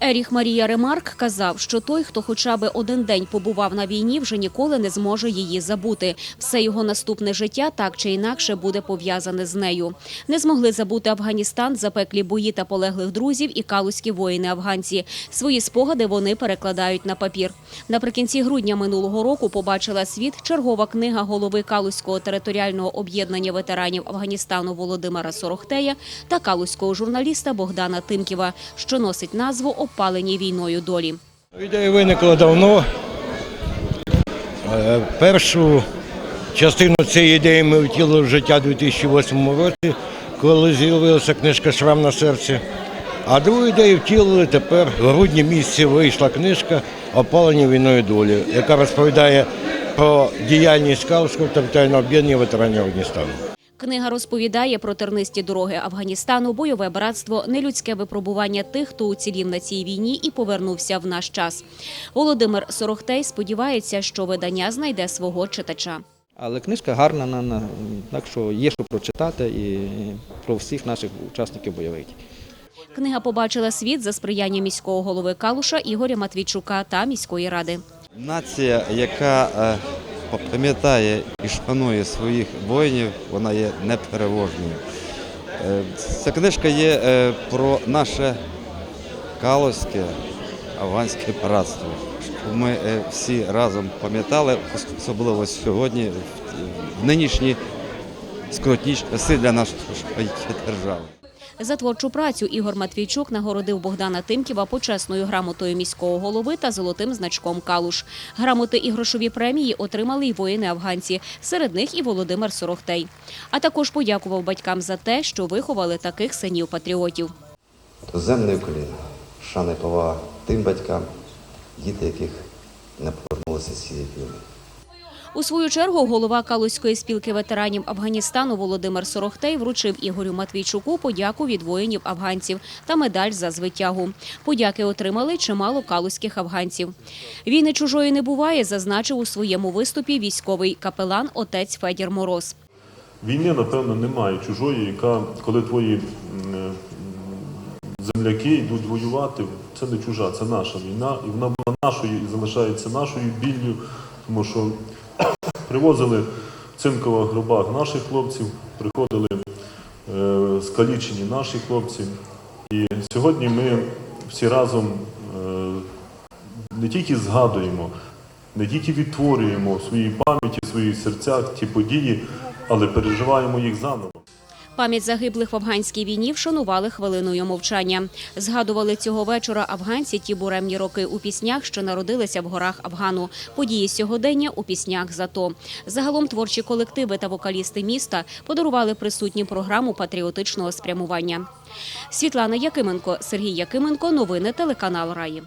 Еріх Марія Ремарк казав, що той, хто хоча б один день побував на війні, вже ніколи не зможе її забути. Все його наступне життя так чи інакше буде пов'язане з нею. Не змогли забути Афганістан, запеклі бої та полеглих друзів і калузькі воїни-афганці. Свої спогади вони перекладають на папір. Наприкінці грудня минулого року побачила світ чергова книга голови Калузького територіального об'єднання ветеранів Афганістану Володимира Сорохтея та калузького журналіста Богдана Тимківа, що носить назву «Опалені війною долі». Ідея виникла давно. Е, Першу частину цієї ідеї ми втілили в життя у 2008 році, коли з'явилася книжка Шрам на серці. А другу ідею втілили тепер в грудні місяці вийшла книжка Опалені війною долі, яка розповідає про діяльність Калського територіального об'єднання ветеранів Афганістану. Книга розповідає про тернисті дороги Афганістану, бойове братство, нелюдське випробування тих, хто уцілів на цій війні і повернувся в наш час. Володимир Сорохтей сподівається, що видання знайде свого читача. Але книжка гарна, на- на- так що є що прочитати і про всіх наших учасників бойових дій. Книга побачила світ за сприяння міського голови Калуша Ігоря Матвійчука та міської ради. Нація, яка е, пам'ятає і шанує своїх воїнів, вона є непереможною. Е, Ця книжка є е, про наше калузьке афганське братство. Ми е, всі разом пам'ятали, особливо сьогодні, в нинішні скрутні часи для нашої держави. За творчу працю Ігор Матвійчук нагородив Богдана Тимківа почесною грамотою міського голови та золотим значком Калуш. Грамоти і грошові премії отримали й воїни-афганці, серед них і Володимир Сорохтей. А також подякував батькам за те, що виховали таких синів-патріотів. Земний коліна, шана і повага тим батькам, діти яких не повернулися з цієї війни. У свою чергу голова Калузької спілки ветеранів Афганістану Володимир Сорохтей вручив Ігорю Матвійчуку подяку від воїнів афганців та медаль за звитягу. Подяки отримали чимало калузьких афганців. Війни чужої не буває, зазначив у своєму виступі військовий капелан отець Федір Мороз. Війни, напевно, немає чужої, яка, коли твої е, земляки йдуть воювати, це не чужа, це наша війна, і вона була нашою і залишається нашою біллю, тому що привозили в цинкових гробах наших хлопців, приходили е, скалічені наші хлопці. І сьогодні ми всі разом е, не тільки згадуємо, не тільки відтворюємо в своїй пам'яті, в своїх серцях ті події, але переживаємо їх заново. Пам'ять загиблих в афганській війні вшанували хвилиною мовчання. Згадували цього вечора афганці ті буремні роки у піснях, що народилися в горах Афгану. Події сьогодення у піснях зато. Загалом творчі колективи та вокалісти міста подарували присутнім програму патріотичного спрямування. Світлана Якименко, Сергій Якименко. Новини телеканал Раї.